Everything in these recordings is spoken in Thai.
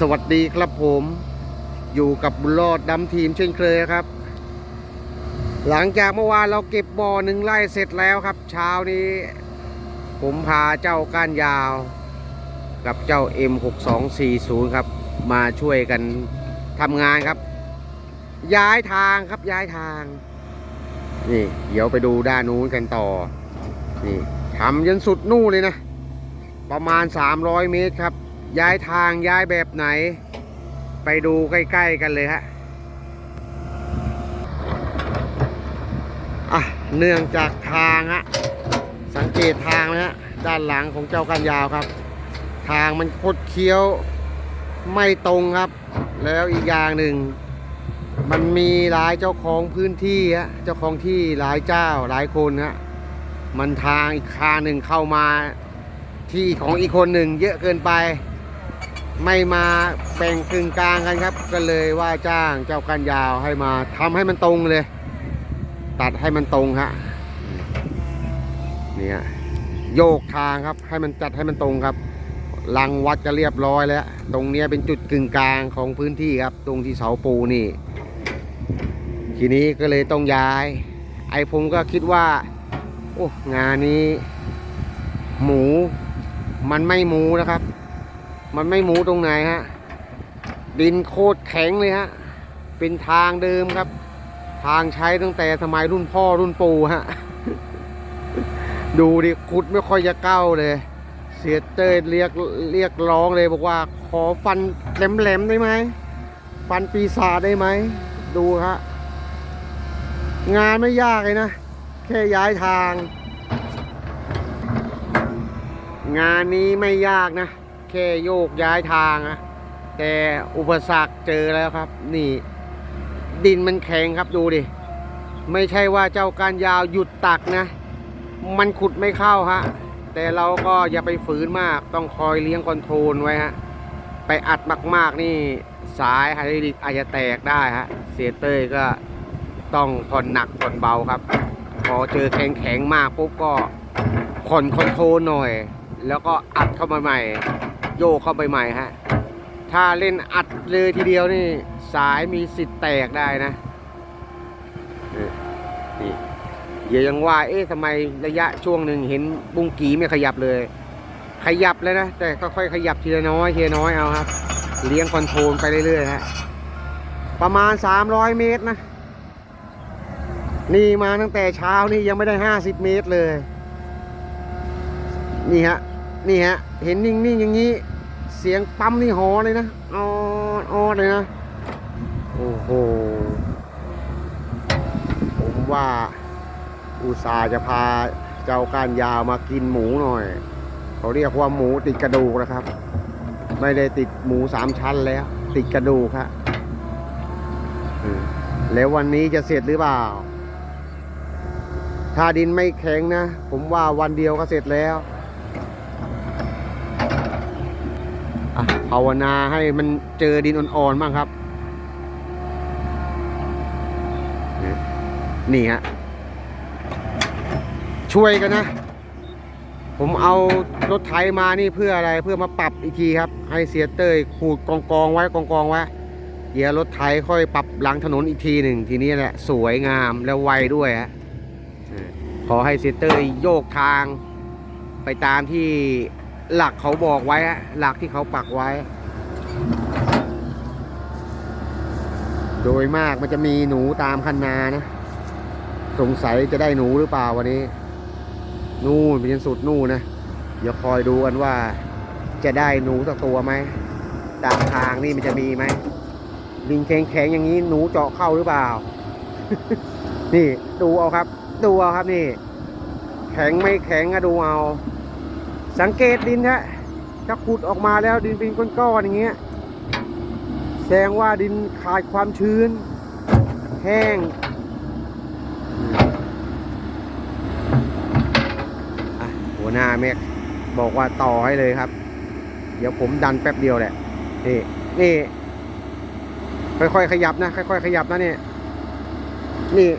สวัสดีครับผมอยู่กับบุญรอดดำทีมเช่นเคยครับ หลังจากเมื่อวานเราเก็บบ่อหนึ่งไร่เสร็จแล้วครับ เช้านี้ ผมพาเจ้าก้านยาว กับเจ้า M6240 ครับ มาช่วยกันทำงานครับ ย้ายทางครับย้ายทาง นี่ เดี๋ยวไปดูด้านนู้นกันต่อ นี่ทำยันสุดนู่นเลยนะ ประมาณ 300 เมตรครับ ย้ายทางย้ายแบบไหน ไปดูใกล้ ๆ กันเลยฮะอะเนื่องจากทางฮะสังเกตทางนะฮะด้านหลังของเจ้ากันยาวครับ ทางมันคดเคี้ยวไม่ตรงครับ แล้วอีกอย่างหนึ่ง มันมีหลายเจ้าของพื้นที่ฮะเจ้าของที่หลายเจ้าหลายคนฮะมันทางอีกคางหนึ่งเข้ามาที่ของอีกคนหนึ่งเยอะเกินไป ไม่มาแบ่งกึ่งกลางกันครับ ก็เลยว่าจ้างเจ้ากันยาวให้มาทำให้มันตรงเลย ตัดให้มันตรงฮะนี่ฮะโยกทางครับให้มันจัดให้มันตรงครับลังวัดก็เรียบร้อยแล้ว ตรงนี้เป็นจุดกึ่งกลางของพื้นที่ครับ ตรงที่เสาปูนี่ ทีนี้ก็เลยต้องย้าย ไอ้ผมก็คิดว่า โอ้งานนี้ หมู มันไม่หมูนะครับ มันไม่หมูตรงไหนฮะ ดินโคตรแข็งเลยฮะ เป็นทางเดิมครับ ทางใช้ตั้งแต่สมัยรุ่นพ่อรุ่นปู่ฮะ ดูดิขุดไม่ค่อยจะเก้าเลย เสียเต้ยเรียกเรียกร้องเลยบอกว่าขอฟันแหลมๆได้ไหม ฟันปีศาจได้ไหม ดูฮะ งานไม่ยากเลยนะ แค่ย้ายทาง งานนี้ไม่ยากนะ ค่โยกย้ายทางนะแต่อุปสรรคเจอแล้วครับ นี่ ดินมันแข็งครับดูดิ ไม่ใช่ว่าเจ้าการยาวหยุดตักนะ มันขุดไม่เข้าฮะแต่เราก็อย่าไปฝืนมากต้องคอยเลี้ยงคอนโทรลไว้ฮะไปอัดมาก ๆ นี่สายไฮดรอลิกอาจจะแตกได้ฮะเสียเต้ยก็ต้องผ่อนหนักผ่อนเบาครับ พอเจอแข็งๆมากปุ๊บก็ผ่อนคอนโทรลหน่อย แล้วก็อัดเข้ามาใหม่ โยกเข้าไปใหม่ฮะ ถ้าเล่นอัดเลยทีเดียวนี่ สายมีสิทธิ์แตกได้นะนี่เดี๋ยวยังว่า เอ๊ะทำไมระยะช่วงหนึ่งเห็นบุ้งกีไม่ขยับเลย ขยับเลยนะ แต่ค่อยๆขยับทีละน้อยทีละน้อยเอาครับ เลี้ยงคอนโทรลไปเรื่อยๆฮะ ประมาณ 300 เมตรนะ นี่มาตั้งแต่เช้านี่ยังไม่ได้ 50 เมตรเลย นี่ฮะ นี่ฮะ เห็นนิ่งๆอย่างนี้ เสียงปั๊มนี่หอเลยนะออดออดเลยนะ โอ้โห ผมว่าอุตส่าห์จะพาเจ้ากานยาวมากินหมูหน่อย เขาเรียกว่าหมูติดกระดูกนะครับ ไม่ได้ติดหมูสามชั้นแล้ว ติดกระดูกครับแล้ววันนี้จะเสร็จหรือเปล่า ถ้าดินไม่แข็งนะ ผมว่าวันเดียวก็เสร็จแล้ว อะภาวนาให้มันเจอดินอ่อนๆบ้างครับ นี่ฮะ ช่วยกันนะ ผมเอารถไถมานี่เพื่ออะไรเพื่อมาปรับอีกทีครับ ให้เสียเต้ยขูดกองกองไว้กองกองไว้เดี๋ยวรถไถค่อยปรับหลังถนนอีกทีหนึ่งทีนี้แหละสวยงามแล้วไวด้วยฮะขอให้เสียเต้ยโยกทางไปตามที่ หลักเขาบอกไว้หลักที่เขาปักไว้ โดยมากมันจะมีหนูตามคันนานะ สงสัยจะได้หนูหรือเปล่าวันนี้ นู่นเป็นสุดนู่นนะ เดี๋ยวคอยดูกันว่า จะได้หนูสักตัวไหมตามทางนี่มันจะมีไหมดินแข็งๆอย่างนี้หนูเจาะเข้าหรือเปล่า นี่ดูเอาครับ ดูเอาครับนี่ แข็งไม่แข็งก็ดูเอา สังเกตดินฮะถ้าขุดออกมาแล้วดินเป็นก้อนๆอย่างเงี้ยแสดงว่าดินขาดความชื้น แห้งอะหัวหน้าเมกบอกว่าต่อให้เลยครับ เดี๋ยวผมดันแป๊บเดียวแหละ นี่นี่ ค่อยๆขยับนะ ค่อยๆขยับนะเนี่ยนี่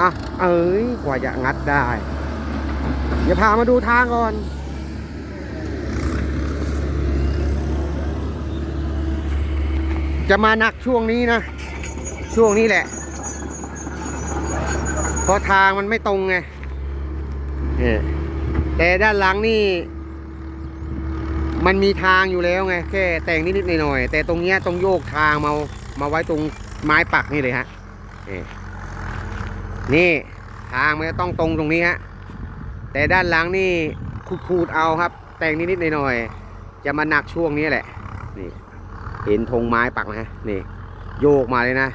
อะเอ้ยกว่าจะงัดได้ เดี๋ยวพามาดูทางก่อน จะมาหนักช่วงนี้นะ ช่วงนี้แหละ เพราะทางมันไม่ตรงไงนี่แต่ด้านหลังนี่ มันมีทางอยู่แล้วไง แค่แต่งนิดๆหน่อยๆแต่ตรงเนี้ยต้องโยกทางมามาไว้ตรงไม้ปักนี่เลยฮะนี่นี่ทางมันจะต้องตรงตรงนี้ฮะแต่ด้านหลังนี่ขูดๆเอาครับ แต่งนิดๆหน่อยๆจะมาหนักช่วงนี้แหละนี่ เห็นธงไม้ปักไหมฮะนี่โยกมาเลยนะ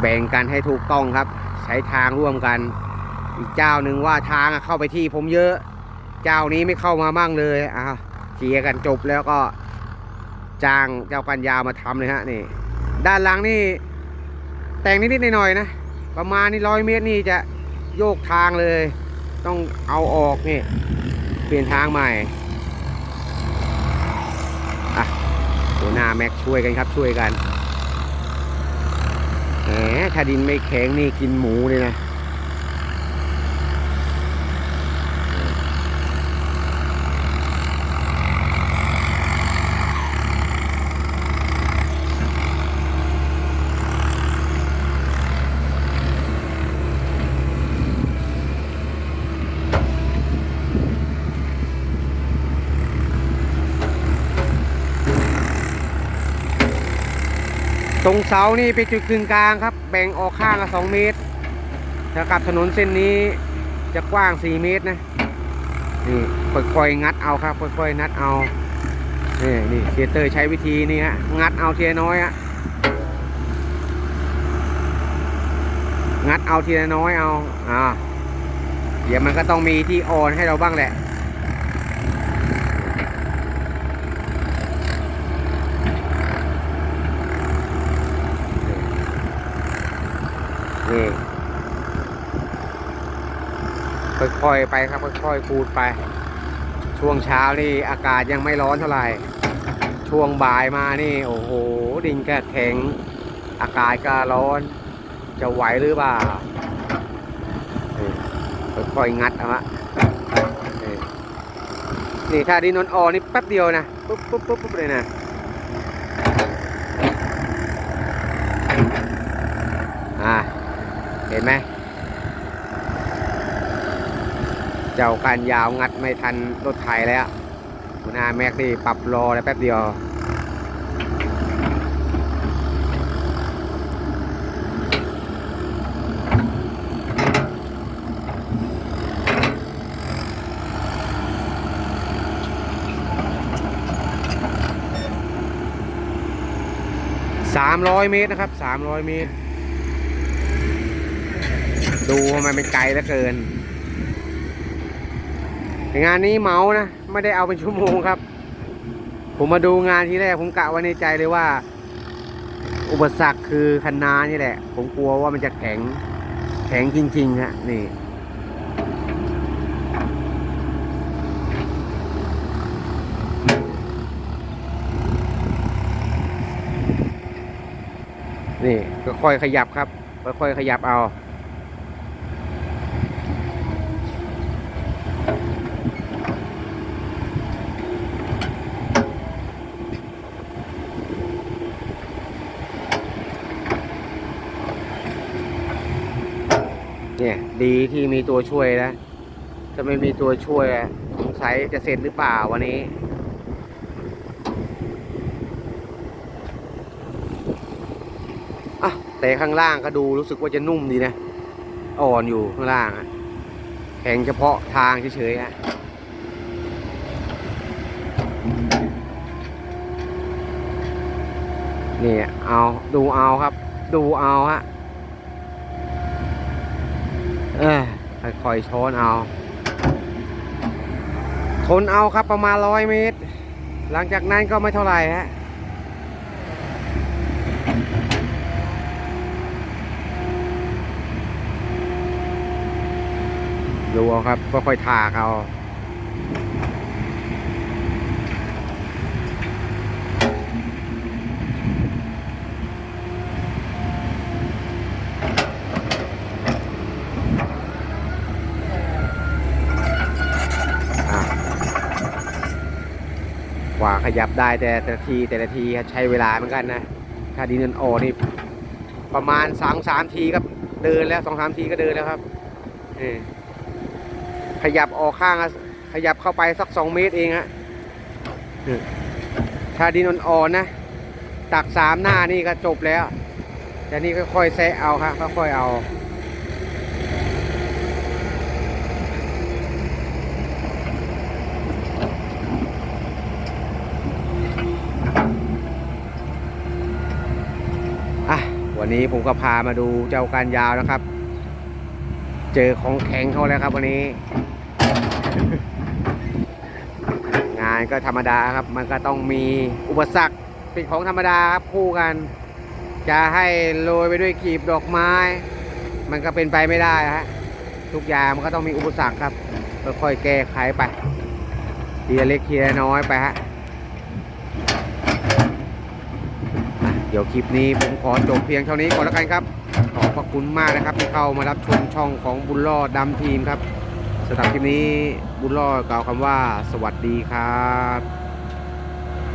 แบ่งกันให้ถูกต้องครับ ใช้ทางร่วมกัน อีกเจ้าหนึ่งว่าทางเข้าไปที่ผมเยอะ เจ้านี้ไม่เข้ามาบ้างเลยอ้าวเคลียร์กันจบแล้วก็จ้างเจ้ากันยาวมาทำเลยฮะนี่ ด้านหลังนี่แต่งนิดๆหน่อยๆนะ ประมาณนี่ร้อยเมตรนี่จะโยกทางเลย ต้องเอาออกนี่ เปลี่ยนทางใหม่อะ หัวหน้าแม็กช่วยกันครับช่วยกันแหมถ้าดินไม่แข็งนี่กินหมูเลยนะ ตรงเสานี่เป็นจุดกึ่งกลางครับ แบ่งออกข้างละสองเมตรถ้ากับถนนเส้นนี้จะกว้างสี่เมตรนะนี่ค่อยๆงัดเอาครับค่อยๆงัดเอานี่นี่เซเตอร์ใช้วิธีนี่ฮะงัดเอาเทีละน้อยฮะงัดเอาทีละน้อยเอาอ่าเดี๋ยวมันก็ต้องมีที่อ่อนให้เราบ้างแหละ นี่ ค่อยๆไปครับค่อยๆขูดไป ช่วงเช้านี่อากาศยังไม่ร้อนเท่าไหร่ ช่วงบ่ายมานี่ โอ้โห ดินก็แข็ง อากาศก็ร้อน จะไหวหรือเปล่าค่อยๆงัดเอาฮะนี่ถ้าดินอ่อนนี่แป๊บเดียวนะปุ๊บปุ๊บปุ๊บปุ๊บเลยนะอ่าเห็นไหม เจ้าการยาวงัดไม่ทันรถไถแล้วหัวหน้าแม็กนี่ปรับรอแล้วแป๊บเดียวสามร้อยเมตรนะครับสามร้อยเมตร ดูมันเป็นไกลเหลือเกิน งานนี้เมานะ ไม่ได้เอาเป็นชั่วโมงครับ ผมมาดูงานที่แรกผมกะไว้ในใจเลยว่า อุปสรรคคือคันนานี่แหละ ผมกลัวว่ามันจะแข็ง แข็งจริงๆฮะนี่นี่ค่อยขยับครับ ค่อยๆขยับเอา เนี่ย ดีที่มีตัวช่วยนะถ้าไม่มีตัวช่วยสงสัยจะเสร็จหรือเปล่าวันนี้อะแต่ข้างล่างก็ดูรู้สึกว่าจะนุ่มดีนะ อ่อนอยู่ข้างล่างอะแข็งเฉพาะทางเฉยๆฮะนี่เอาดูเอาครับ ดูเอาฮะ เออค่อยๆช้อนเอา ทนเอาครับประมาณร้อยเมตร หลังจากนั้นก็ไม่เท่าไหร่ฮะดูเอาครับ ก็ค่อยทากเอา ขยับได้แต่แต่ทีแต่ละทีใช้เวลาเหมือนกันนะ ถ้าดินเนินโอนี่ประมาณสองสามทีก็เดินแล้วสองสามทีก็เดินแล้วครับเอขยับออกข้างขยับเข้าไปสักสองเมตรเองฮะถ้าดินอ่อนๆนะตักสามหน้านี่ก็จบแล้วแต่นี่ค่อยๆแซะเอาครับค่อยๆเอา อะวันนี้ผมก็พามาดูเจ้าการยาวนะครับ เจอของแข็งเขาแล้วครับ วันนี้ งานก็ธรรมดาครับ มันก็ต้องมีอุปสรรคเป็นของธรรมดาครับคู่กัน จะให้โรยไปด้วยกลีบดอกไม้ มันก็เป็นไปไม่ได้ฮะทุกอย่างมันก็ต้องมีอุปสรรคครับค่อยๆแก้ไขไปทีละเล็กทีละน้อยไปฮะ เดี๋ยวคลิปนี้ผมขอจบเพียงเท่านี้ก่อนแล้วกันครับ ขอบพระคุณมากนะครับที่เข้ามารับชมช่องของบุญรอดดำทีมครับสำหรับคลิปนี้บุญรอดกล่าวคำว่า สวัสดีครับ